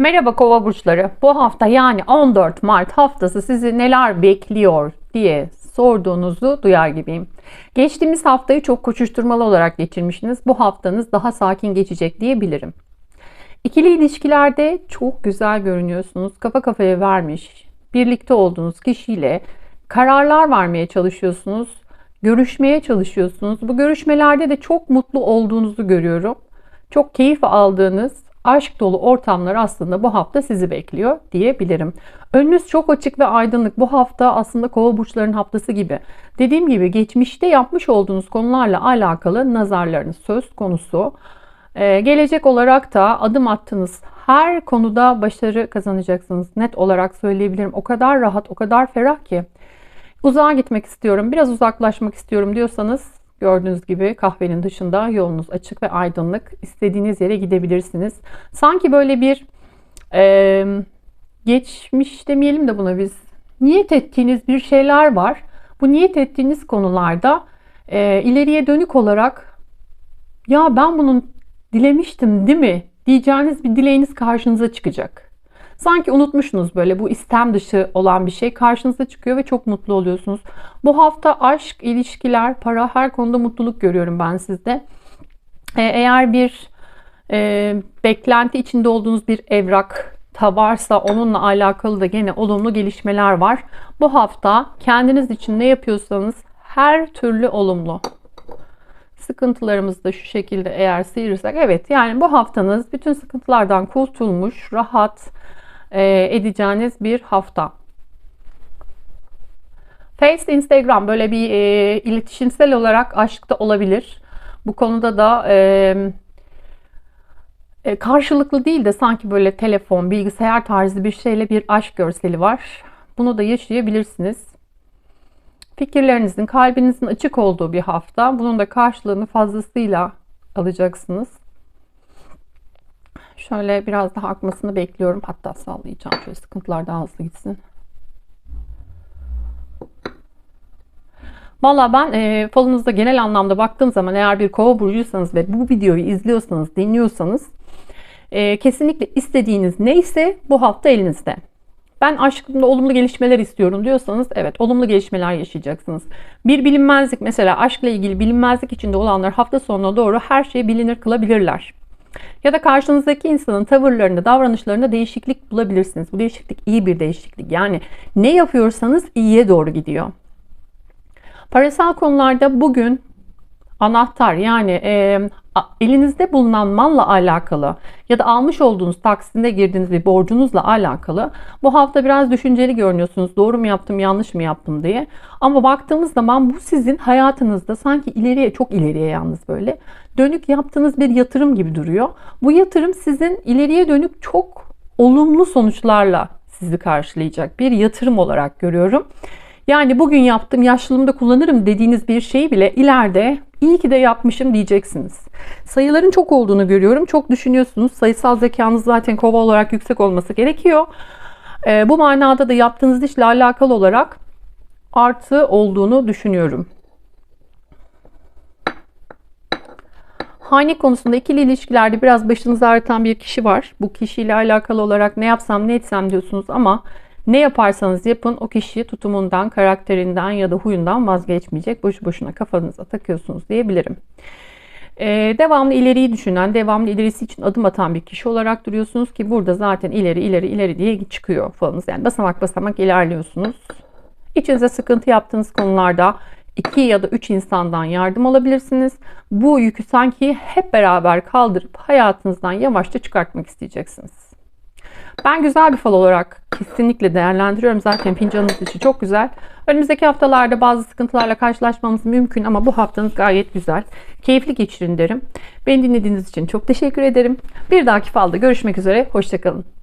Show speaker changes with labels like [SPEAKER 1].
[SPEAKER 1] Merhaba kova burçları. Bu hafta yani 14 Mart haftası sizi neler bekliyor diye sorduğunuzu duyar gibiyim. Geçtiğimiz haftayı çok koşuşturmalı olarak geçirmişsiniz. Bu haftanız daha sakin geçecek diyebilirim. İkili ilişkilerde çok güzel görünüyorsunuz. Kafa kafaya vermiş, birlikte olduğunuz kişiyle kararlar vermeye çalışıyorsunuz. Görüşmeye çalışıyorsunuz. Bu görüşmelerde de çok mutlu olduğunuzu görüyorum. Çok keyif aldığınız, aşk dolu ortamlar aslında bu hafta sizi bekliyor diyebilirim. Önünüz çok açık ve aydınlık. Bu hafta aslında kova burçlarının haftası gibi. Dediğim gibi geçmişte yapmış olduğunuz konularla alakalı nazarlarınız söz konusu. Ee, gelecek olarak da adım attığınız her konuda başarı kazanacaksınız. Net olarak söyleyebilirim. O kadar rahat, o kadar ferah ki. Uzağa gitmek istiyorum, biraz uzaklaşmak istiyorum diyorsanız Gördüğünüz gibi kahvenin dışında yolunuz açık ve aydınlık. İstediğiniz yere gidebilirsiniz. Sanki böyle bir e, geçmiş demeyelim de buna biz niyet ettiğiniz bir şeyler var. Bu niyet ettiğiniz konularda e, ileriye dönük olarak ya ben bunu dilemiştim değil mi diyeceğiniz bir dileğiniz karşınıza çıkacak. Sanki unutmuşsunuz böyle bu istem dışı olan bir şey karşınıza çıkıyor ve çok mutlu oluyorsunuz. Bu hafta aşk, ilişkiler, para her konuda mutluluk görüyorum ben sizde. Ee, eğer bir e, beklenti içinde olduğunuz bir evrak ta varsa onunla alakalı da gene olumlu gelişmeler var. Bu hafta kendiniz için ne yapıyorsanız her türlü olumlu. Sıkıntılarımızı da şu şekilde eğer sıyırırsak evet yani bu haftanız bütün sıkıntılardan kurtulmuş, rahat, e, edeceğiniz bir hafta. Face, Instagram böyle bir e, iletişimsel olarak aşkta olabilir. Bu konuda da e, e, karşılıklı değil de sanki böyle telefon, bilgisayar tarzı bir şeyle bir aşk görseli var. Bunu da yaşayabilirsiniz. Fikirlerinizin, kalbinizin açık olduğu bir hafta. Bunun da karşılığını fazlasıyla alacaksınız. Şöyle biraz daha akmasını bekliyorum. Hatta sallayacağım. Şöyle sıkıntılar daha hızlı gitsin. Valla ben e, falınızda genel anlamda baktığım zaman eğer bir kova burcuysanız ve bu videoyu izliyorsanız, dinliyorsanız e, kesinlikle istediğiniz neyse bu hafta elinizde. Ben aşkımda olumlu gelişmeler istiyorum diyorsanız evet olumlu gelişmeler yaşayacaksınız. Bir bilinmezlik mesela aşkla ilgili bilinmezlik içinde olanlar hafta sonuna doğru her şeyi bilinir kılabilirler. Ya da karşınızdaki insanın tavırlarında, davranışlarında değişiklik bulabilirsiniz. Bu değişiklik iyi bir değişiklik. Yani ne yapıyorsanız iyiye doğru gidiyor. Parasal konularda bugün anahtar yani e, elinizde bulunan malla alakalı ya da almış olduğunuz taksinde girdiğiniz bir borcunuzla alakalı bu hafta biraz düşünceli görünüyorsunuz. Doğru mu yaptım, yanlış mı yaptım diye. Ama baktığımız zaman bu sizin hayatınızda sanki ileriye, çok ileriye yalnız böyle dönük yaptığınız bir yatırım gibi duruyor. Bu yatırım sizin ileriye dönük çok olumlu sonuçlarla sizi karşılayacak bir yatırım olarak görüyorum. Yani bugün yaptım yaşlılığımda kullanırım dediğiniz bir şeyi bile ileride iyi ki de yapmışım diyeceksiniz. Sayıların çok olduğunu görüyorum. Çok düşünüyorsunuz. Sayısal zekanız zaten kova olarak yüksek olması gerekiyor. E, bu manada da yaptığınız işle alakalı olarak artı olduğunu düşünüyorum. Hane konusunda ikili ilişkilerde biraz başınızı ağrıtan bir kişi var. Bu kişiyle alakalı olarak ne yapsam ne etsem diyorsunuz ama ne yaparsanız yapın o kişi tutumundan, karakterinden ya da huyundan vazgeçmeyecek. Boşu boşuna kafanıza takıyorsunuz diyebilirim. Ee, devamlı ileriyi düşünen, devamlı ilerisi için adım atan bir kişi olarak duruyorsunuz ki burada zaten ileri ileri ileri diye çıkıyor falınız. Yani basamak basamak ilerliyorsunuz. İçinize sıkıntı yaptığınız konularda iki ya da üç insandan yardım alabilirsiniz. Bu yükü sanki hep beraber kaldırıp hayatınızdan yavaşça çıkartmak isteyeceksiniz. Ben güzel bir fal olarak kesinlikle değerlendiriyorum. Zaten fincanınız için çok güzel. Önümüzdeki haftalarda bazı sıkıntılarla karşılaşmamız mümkün ama bu haftanız gayet güzel. Keyifli geçirin derim. Beni dinlediğiniz için çok teşekkür ederim. Bir dahaki falda görüşmek üzere. Hoşçakalın.